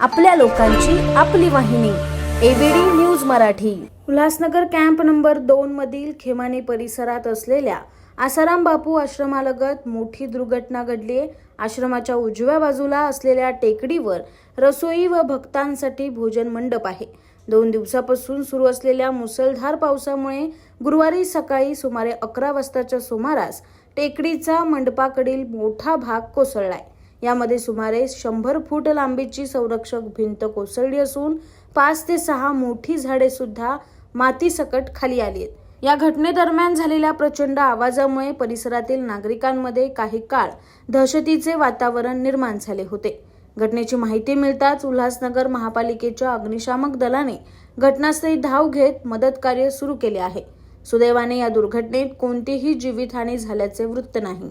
आपल्या लोकांची आपली वाहिनी ABD news Marathi. Ulhasnagar camp number दोन मधील खेमाने परिसरात असलेल्या आसाराम बापू आश्रमालगत मोठी दुर्घटना घडली आहे. आश्रमाच्या उजव्या बाजूला असलेल्या टेकडीवर रसोई व भक्तांसाठी भोजन मंडप आहे. दोन दिवसापासून सुरू असलेल्या मुसळधार पावसामुळे गुरुवारी सकाळी सुमारे अकरा वाजताच्या सुमारास टेकडीचा मंडपाकडील मोठा भाग कोसळलाय. यामध्ये सुमारे शंभर फूट लांबीची संरक्षक भिंत कोसळली असून पाच ते सहा मोठी झाडे सुद्धा मातीसकट खाली आली आहेत. या घटनेदरम्यान झालेल्या प्रचंड आवाजामुळे परिसरातील नागरिकांमध्ये काही काळ दहशतीचे वातावरण निर्माण झाले होते. घटनेची माहिती मिळताच उल्हासनगर महापालिकेच्या अग्निशामक दलाने घटनास्थळी धाव घेत मदत कार्य सुरू केले आहे. सुदैवाने या दुर्घटनेत कोणतीही जीवितहानी झाल्याचे वृत्त नाही.